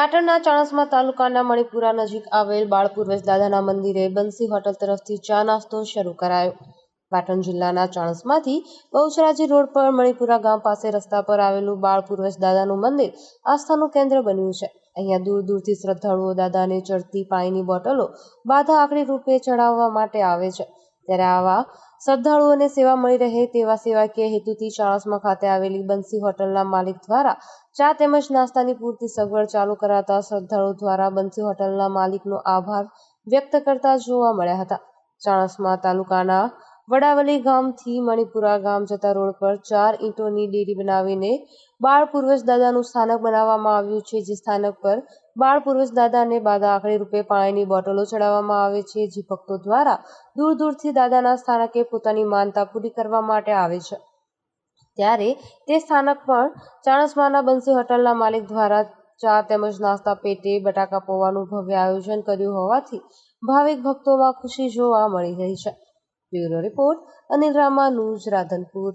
પાટણના ચાણસ્મા તાલુકાના મણિપુરા નજીક આવેલ બાળપૂર્વજ દાદાના મંદિરે બંસી હોટલ તરફથી ચા નાસ્તો શરૂ કરાયો. પાટણ જિલ્લાના ચાણસમાંથી બહુચરાજી રોડ પર મણિપુરા ગામ પાસે રસ્તા પર આવેલું બાળપૂર્વજ દાદાનું મંદિર આસ્થાનું કેન્દ્ર બન્યું છે. અહીંયા દૂર દૂરથી શ્રદ્ધાળુઓ દાદાને ચડતી પાણીની બોટલો બાધા આકરી રૂપે ચડાવવા માટે આવે છે. ત્યારે આવા શ્રદ્ધાળુઓને સેવા મળી રહે તેવા સેવાકીય હેતુથી ચાણસમા ખાતે આવેલી બંસી હોટલના માલિક દ્વારા ચા તેમજ નાસ્તાની પૂરતી સગવડ ચાલુ કરાતા શ્રદ્ધાળુ દ્વારા બંસી હોટલના માલિકનો આભાર વ્યક્ત કરતા જોવા મળ્યા હતા. ચાણસમા તાલુકાના વડાવલી ગામથી મણિપુરા ગામ જતા રોડ પર ચાર ઈંટોની ડેરી બનાવીને બાળ પૂર્વજ દાદાનું સ્થાનક બનાવવામાં આવ્યું છે, જે સ્થાનક પર બાળ પૂર્વજ દાદાને બાદા આખરી રૂપે પાણીની બોટલો ચડાવવામાં આવે છે, જે ભક્તો દ્વારા દૂર દૂરથી દાદાના સ્થાનકે પોતાની માનતા પૂરી કરવા માટે આવે છે. ત્યારે તે સ્થાનક પણ ચાણસમાના બંસી હોટલના માલિક દ્વારા ચા તેમજ નાસ્તા પેટે બટાકા પૌવાનું ભવ્ય આયોજન કર્યું હોવાથી ભાવિક ભક્તોમાં ખુશી જોવા મળી રહી છે. Bureau report Anil Rama news Radhanpur.